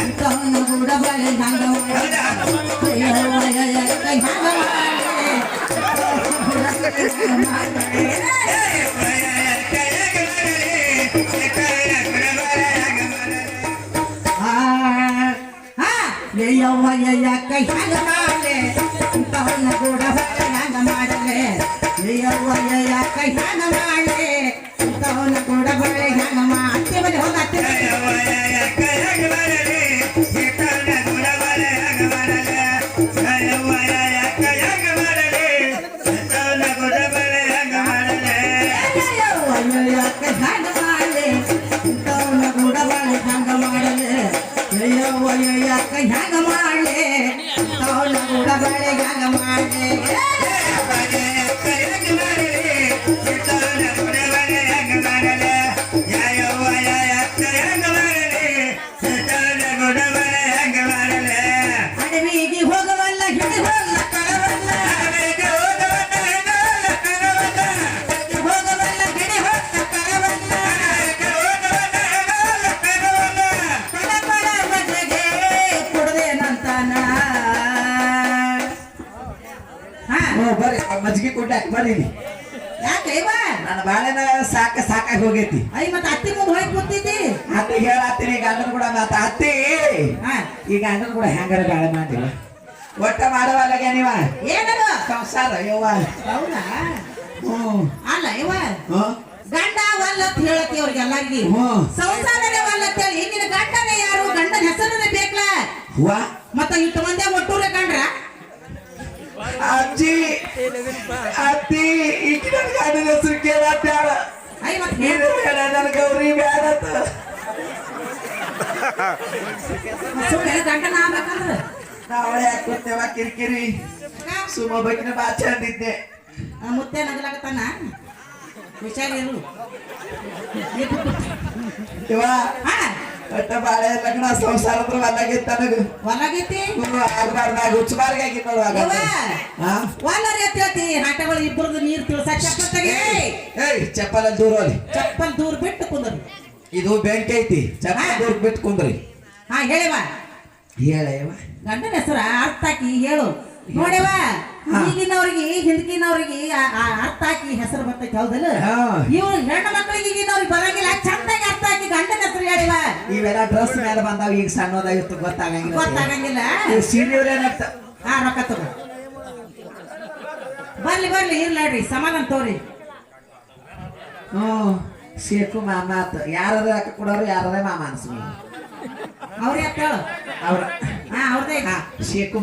ಇಂಥವನ್ನ ಕೂಡ ಬಾಳೆ ಹಂಗ ಹೌದಾ? ಕೈ ಹಂಗ ಮಾಡಲೆ ಇಂಥವನ್ನ ಕೂಡ ಬಾಳೆ ಹಂಗ ಮಾಡಲೆ ಅಯ್ಯವ್ವ ಕೈ ಹಂಗ ಮಜ್ಜಿಗೆ ಕೊಟ್ಟು ಹಾಕಿ ಬರೀನಿ ಯಾಕೆ ಅಯ್ಯವ ನನ್ನ ಬಾಳೆನ ಸಾಕ ಸಾಕಾಗಿ ಹೋಗೈತಿ. ಐ ಮತ್ತೆ ಅತ್ತಿ ಮುಂದೆ ಹೋಗಿ ಕೂತಿದ್ದಿ? ಅತ್ತೆ ಹೇಳತ್ತೀನಿ ಗಂಡನ ಕೂಡ ಮಾತ ಅತ್ತಿ! ಈಗ ಗಂಡನ ಕೂಡ ಹೆಂಗಾರ ಬಾಳೆ ಮಾಡಿಲ್ಲ. ಒಟ್ಟ ಮಾಡವಲ್ಲಗೆ ನೀವ? ಏನದು? ಸಂಸಾರ ಯವ್ವ. ಹೌದಾ? ಹ್ಮ್ ಅಲ್ಲ ಹ್ಮ್ ಗಂಡ ವಲ್ಲ ಅಂತ ಹೇಳತಿ ಅವ್ರಿಗೆ ಎಲ್ಲಾರ್ಗಿ. ಸಂಸಾರನೇ ವಲ್ಲ ಅಂತ ಹೇಳಿ ಈಗಿನ ಗಂಡನೇ ಯಾರು? ಗಂಡನ ಹೆಸರನ್ನೇ ಬೇಕಲ್ಲ ಹೂವ? ಮತ್ತ ಇಟ್ಟು ಮಂದಿ ಒಟ್ಟೂರ ಕಂಡ್ರ? ಅತ್ತಿ ಈಗ ನನ್ನ ಗಂಡನ ಹೆಸರು ಕೇಳತ್ತಾಳ ಐ ಮತ್ ನೀನು ಬೇಡ ನನ್ನ ಗೌರಿ ಬೇಡತ್ತ ಸುಮ್ಮನೆ ಗಂಡನ ಆಗ್ಬೇಕಂದ್ರ ನಾವಳೆ ಹಾಕೋತೇವ ಕಿರಿಕಿರಿ ಸುಮ್ಮ ಬಗ್ಗಿನ ಬಾಚ ಅಂದಿದ್ದೆ ಆ ಮುತ್ತೆ ನಗಲಾಗತ್ತಾನ ಹುಷಾರಿರು ಇವ ಹಾ ಒಟ್ಟ ಬಾಳೆ ಲಗ್ನ ಸಂಸಾರ ಹತ್ರ ಒಲ್ಲಾಗಿತ್ತು ನನಗ. ಹೊಲಗೈತಿ ಆಗ್ಬಾರ್ದಾಗ ಹುಚ್ಚಬಾರ್ಗಾಗಿ ನೋಡುವಾಗ ಯವ್ವ. ಹಾ ವಾಲರಿ ಅಂತ ಹೇಳ್ತಿ. ಆಟಗಳು ಇಬ್ಬರದು ನೀರು ತಿಳ್ಸ ಚಪ್ಪಲ್ ತೆಗಿ. ಏಯ್ ಚಪ್ಪಲ ದೂರ ಹೋಲಿ ಚಪ್ಪಲ್ ದೂರ ಬಿಟ್ಟು ಕುಂದ್ರಿ. ಇದು ಬೆಂಕಿ ಐತಿ. ಚಪ್ಪಲ ದೂರ ಬಿಟ್ಟು ಕುಂದ್ರಿ. ಹಾ ಹೇಳಿವ ಹೇಳಯ್ಯವ ಗಂಡನ ಹೆಸರ ಅರ್ಥ ಹಾಕಿ ಹೇಳು. ನೋಡಿವ. ಈಗಿನವ್ರಿಗೆ ಹಿಂದಕಿನವ್ರಿಗೆ ಅರ್ಥ ಹಾಕಿ ಹೆಸರು ಬರ್ತೈತಿ ಹೌದಲ್ಲ. ಇವ್ರು ಹೆಣ್ಣು ಮಕ್ಕಳಿಗೆ ಈಗಿನವ್ರಿಗೆ ಬರಂಗಿಲ್ಲ ಚಂದಾಗಿ ಅರ್ಥ ಹಾಕಿ ಗಂಡನ ಹೆಸರು ಹೇಳಿವ ಇವೆಲ್ಲ ಡ್ರೆಸ್ ಮೇಲೆ ಬಂದಾವ ಈಗ ಸಣ್ಣದಾಗಿತ್ತು ಗೊತ್ತಾಗಂಗಿಲ್ಲ ಗೊತ್ತಾಗಂಗಿಲ್ಲ? ಸೀನಿಯರ್ ಏನಂತ ಹಾ ರೊಕ್ಕ ತಗೋ. ಬರ್ಲಿ ಬರ್ಲಿ ಇರ್ಲಾಡ್ರಿ ಸಮಾಧಾನ ತೋರಿ. ಹ್ಞೂ ಶೇಖು ಮಾಮ ಆತು. ಯಾರದ ಕೊಡೋರು ಯಾರದೇ ಮಾಮ ಅನ್ಸ್ಬೋದು. ಅವ್ರ ಯಾಕೆ ಅವ್ರ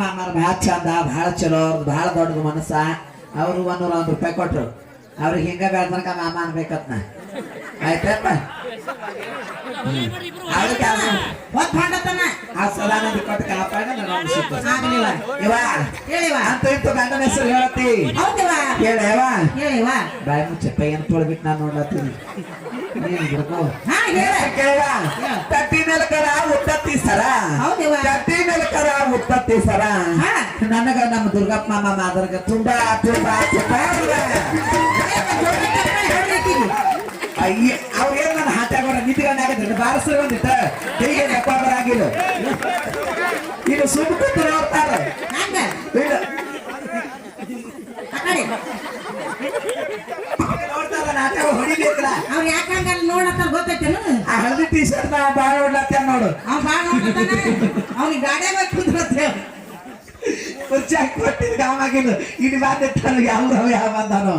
ಮಾಮಾರ ಭಾಳ ಚಂದ ಭಾಳ ಚಲೋ ಅವ್ರದ್ದು ಭಾಳ ದೊಡ್ಡದು ಮನಸ್ಸ. ಅವರು ಒಂದೂರ ಒಂದು ರೂಪಾಯಿ ಕೊಟ್ರು. ಅವ್ರಿಗೆ ಹಿಂಗ ಬೆಳ್ದನಕ ಮಾಮ ಅನ್ಬೇಕತ್ ನಾ. ಆಯ್ತಪ್ಪ ಬಾಯಿ ಮುಚ್ಚಪ್ಪ ಏನ್ ತೊಳ್ಬಿಟ್ಟು ನಾನು ನೋಡ್ಲತ್ತೀನಿ. ತಟ್ಟಿ ನೆಲಕರ ಕರ ಉತ್ತತ್ತಿ ಸರ. ತಟ್ಟಿ ನೆಲಕರ ಉತ್ತತ್ತಿ ಸರ. ಹಾ. ನನಗ ನಮ್ಮ ದುರ್ಗಪ್ಪ ಮಾಮ ಮಾದರ್ಗ ತುಂಬಾ ತುಂಬಾ ತುಂಬಾ ಅವ್ರು ಏನ್ ನನ್ನ ಹಾಟಾಗೋಡ ನಿಂತ್ಕೊಂಡಾಗತ್ತೆ ಬಾರಸ್ರು ಬಂದಿತ್ತ. ಹೀಗೆ ನೆಪ ಬರಾಗಿಲ್ಲ. ಇದು ಸುಮ್ಮ ಕೂತು ನಾಟಕ ಹೊಡಿಬೇಕಲ್ಲ ಅವ್ರು ಯಾಕಂಗ ನೋಡತ್ತ ಗೊತ್ತೈತೇನು? ಆ ಹಳದಿ ಟೀ ಶರ್ಟ್ ನಾ ಬಾಳ ಹೊಡ್ಲತ್ತ ನೋಡು. ಅವ್ ಬಾಳ ನೋಡ್ತಾನ ಅವ್ನಿಗೆ ಗಾಡ್ಯಾಗ ಕುಂದ್ರತ್ತೆ ಕುರ್ಚಿ ಹಾಕಿ ಕೊಟ್ಟಿದ್ ಗಾಮಾಗಿಲ್ಲ ಇಲ್ಲಿ ಬಂದಿಟ್ಟಾನ ಯಾವ ಯಾವ ಬಂದಾನು.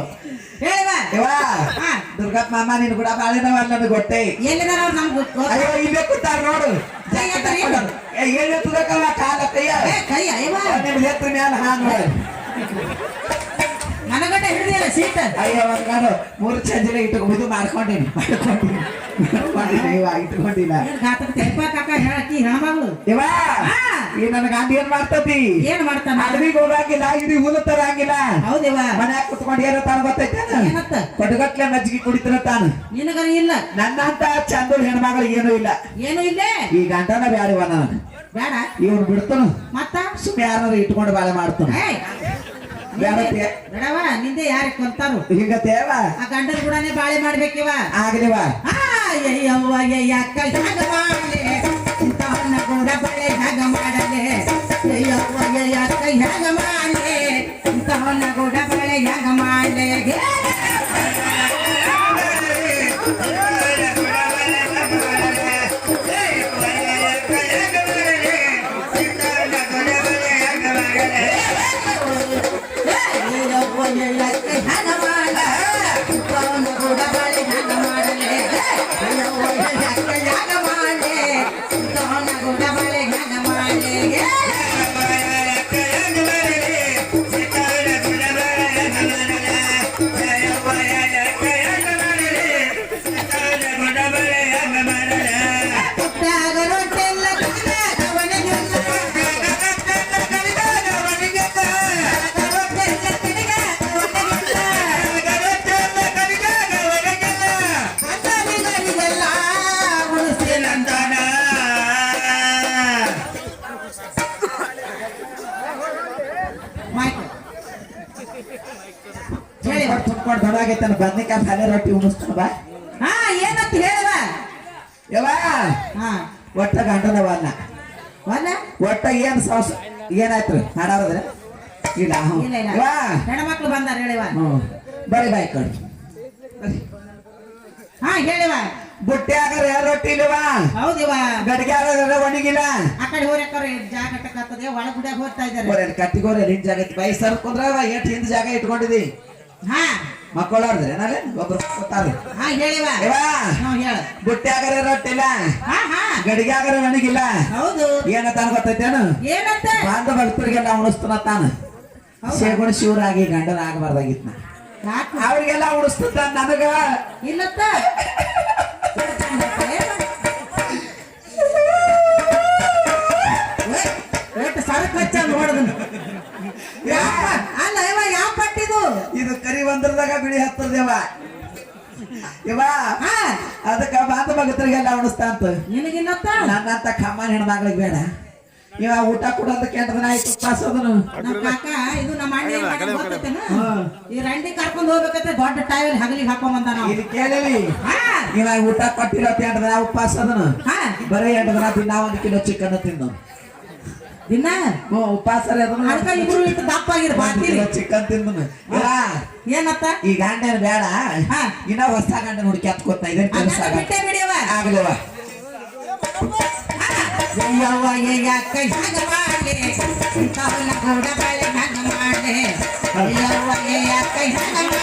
ದುರ್ಗಪ್ಪ ಮಾಮ ನೀನು ಕೂಡ ಬಾಳಿನವ ನನಗೆ ಗೊತ್ತೇ? ಎಲ್ಲಿದಾರ ಅವ್ರು ನಮ್ಗೆ ಗೊತ್ತ? ಅಯ್ಯೋ ಇಲ್ಲೇ ಕೂತಾರ ನೋಡು. ಏನ್ ಎತ್ತಬೇಕಲ್ಲ ಕಾಲ ಕೈಯ. ಏ ಕೈ ನಿಮ್ಗೆ ಎತ್ತ ಮ್ಯಾಲ ಹಾ ನೋಡಿ. ನನಗಟ್ಟ ಹಿಡಿದಿಲ್ಲ ಸೀಟ್ ಅಯ್ಯೋ ಗಾಡು ಮೂರು ಚಂಜಿನ ಮುದು ಮಾಡ್ಕೊಂಡಿನಿ. ಮಾಡ್ಕೊಂಡಿನಿ. ಇಟ್ಕೊಂಡಿಲ್ಲ. ಕಾಕ ಹೇಳಕ್ಕಿ ಹೆಣ್ಮಗಳು ಇವ. ಈ ನನ್ನ ಗಾಂಧ ಏನ್ ಮಾಡ್ತತಿ? ಏನ್ ಮಾಡ್ತಾನ? ಅಡವಿಗೆ ಹೋಗಂಗಿಲ್ಲ ಇಡೀ ಹುಲ್ಲು ತರಂಗಿಲ್ಲ ಹೌದಿವ ಮನ್ಯಾಗ ಕುತ್ಕೊಂಡು ಏನೋ ತಾನು ಏನತ್ತ ಕೊಡಗಟ್ಲೆ ಮಜ್ಜಿಗೆ ಕುಡಿತಾನ ತಾನು. ನಿನಗನ ಇಲ್ಲ? ನನ್ನಂತ ಚಂದ್ರ ಹೆಣ್ಮಗಳಿಗೆ ಏನೂ ಇಲ್ಲ. ಏನು ಇಲ್ಲ? ಈ ಗಂಟನ ಬ್ಯಾಡಿವ ನಾನು ಬೇಡ ಇವನು ಬಿಡ್ತಾನು. ಮತ್ತ? ಸುಮ್ಮನೆ ಯಾರು ಇಟ್ಕೊಂಡು ಬಾಳೆ ಮಾಡ್ತಾನೆ. ಬೇಡತ್ತೆ ಬೇಡವ ನಿಂದೆ ಯಾರಿಗೆ ಕೊಂತಾರು? ಈಗ ದೇವ ಆ ಗಂಡನ ಕೂಡನೇ ಬಾಳೆ ಮಾಡ್ಬೇಕಿವ? ಆಗಲಿವ. ಆ, ಯವ್ವ ಹ್ಯಾಂಗ ನೋಡಾಗೈತನ ಬದ್ನಿಕಾಯಿ ಪಲ್ಯ ರೊಟ್ಟಿ ಉಣಿಸ್ತಾನ ಬಾ. ಹಾ ಏನಂತ ಹೇಳುವ ಯವ್ವ ಹಾ. ಒಟ್ಟ ಗಂಡನವ ಅಲ್ಲ ಒಲ್ಲ ಒಟ್ಟ ಏನ್ ಸಾಸ್ ಏನಾಯ್ತು? ಹಾಡಾರದ್ರೆ ಇಲ್ಲ ಯವ್ವ. ಹೆಣ್ಮಕ್ಳು ಬಂದಾರ ಹೇಳಿವ ಬರೀ ಬಾಯ್ ಕಡೆ. ಹಾ ಹೇಳಿವ ಬುಟ್ಟ್ಯಾಗರ ರೊಟ್ಟಿ ಇಲ್ಲವಾ ಹೌದಿವ ಗಡಿಗ್ಯಾಗ ಒಣಗಿಲ್ಲ? ಆ ಕಡೆ ಹೋಗ್ಯಾಕವ್ರೆ ಜಾಗ ಕಟ್ಟಕತ್ತದೆ. ಒಳ ಗುಡಿಯಾಗ ಹೋಗ್ತಾ ಇದ್ದಾರೆ. ಬರೀ ಕಟ್ಟಿಗೋರೆ ನಿನ್ ಜಾಗ ಐತಿ ಬೈ ಸರ್ಕೊಂಡ್ರ ಎಷ್ಟು ಹಿಂದ್ ಜಾಗ ಇಟ್ಕೊಂಡಿದಿ. ಹಾ. ಮಕ್ಕಳಾರ್ದ್ರೆ ಏನಾರೆ ಒಬ್ರು ಗೊತ್ತಾರ ಹಾ ಹೇಳಿವ ಹೇಳ. ಬುಟ್ಟ್ಯಾಗರ ರೊಟ್ಟಿಲ್ಲ ಗಡಿಗ್ಯಾಗರ ಒಣಗಿಲ್ಲ ಹೌದು. ಏನಂತಾನ ಗೊತ್ತೈತೇನು ಏನಂತ? ಬಾಂಧ ಭಕ್ತರಿಗೆಲ್ಲ ಉಣಿಸ್ತಾನ ತಾನ. ಸೇಗುಣ ಶೇಗುಣ ಶಿವರಾಗಿ ಗಂಡನ ಆಗಬಾರ್ದಾಗಿತ್ ಯಾಕೆ? ಅವ್ರಿಗೆಲ್ಲ ಉಣಿಸ್ತ ನನಗ? ಇಲ್ಲತ್ತ. ಸರಕು ಹಚ್ಚ ನೋಡದನ್ನ ಅಲ್ಲ ಇವ ಯಾವ ಪಟ್ಟಿದು ಇದು ಕರಿ ಒಂದ್ರದಾಗ ಬಿಳಿ ಹತ್ತದೇವ ಇವ ಹಾ ಅದಕ್ಕ ಬಾಂಧ ಭಗತರಿಗೆಲ್ಲ ಉಣಿಸ್ತಾಂತ ನಿನಗಿನ್ನತ್ತ? ನನ್ನಂತ ಕಮ್ಮನ ಹೆಣ್ಮಕ್ಳಿಗೆ ಬೇಡ. ಇವ ಊಟ ಕೊಡೋದು ಎಂಟು ದಿನ ಆಯ್ತು ಉಪವಾಸ ಅದನು. ನಮ್ಮ ಕಾಕ ಇದು ನಮ್ಮ ಅಣ್ಣ ಏನ್ ಮಾಡ್ಯಾನ ಗೊತ್ತೈತೇನ? ಈ ರಂಡಿ ಕರ್ಕೊಂಡ್ ಹೋಗ್ಬೇಕಂತ ದೊಡ್ಡ ಟೈಲ್ ಹಗಲಿಗೆ ಹಾಕೊಂಡ್ ಬಂದ ನಾವು ಇದು ಕೇಳಲಿ. ಇವಾಗ ಇವ ಊಟ ಕೊಟ್ಟಿರೋ ದಿನ ಉಪವಾಸ ಅದನು. ಹಾ. ಬರೀ ಎಂಟು ದಿನ ದಿನ ಒಂದು ಕಿಲೋ ಚಿಕನ್ ತಿಂದು ಓ ಉಪವಾಸ ಇಬ್ರು ಇಟ್ಟು ದಪ್ಪ ಆಗಿರ್ ಚಿಕನ್ ತಿಂದನು ಏನತ್ತ? ಈ ಗಂಡನ ಬೇಡ. ಹಾ. ಇನ್ನ ಹೊಸ ಗಂಡನ ಹುಡುಕಿ ಹತ್ಕೋತ ಇದೇನ್ ಕೆಲಸ ಯಾಕೆ ಯವ್ವ ಯಾಕ ಹ್ಯಾಂಗ ಮಾಡ್ಲಿ ಇಂಥವನ್ನ ಕೂಡ ಬಳೆ ಯವ್ವ ಯಾಕ ಹ್ಯಾಂಗ ಮಾಡ್ಲಿ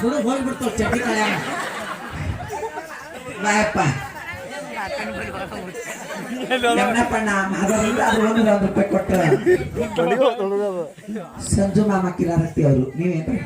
ಹುಡುಗ ಹೋಗ್ಬಿಡ್ತಾವ ಚಟ್ಟಿ ಬಾಯಪ್ಪ. ರೂಪಾಯಿ ಕೊಟ್ಟು. ಸಂಜು ಮಾಮ ಕಿರಾರತ್ತಿ ಅವರು ನೀವೇನ್ರಿ?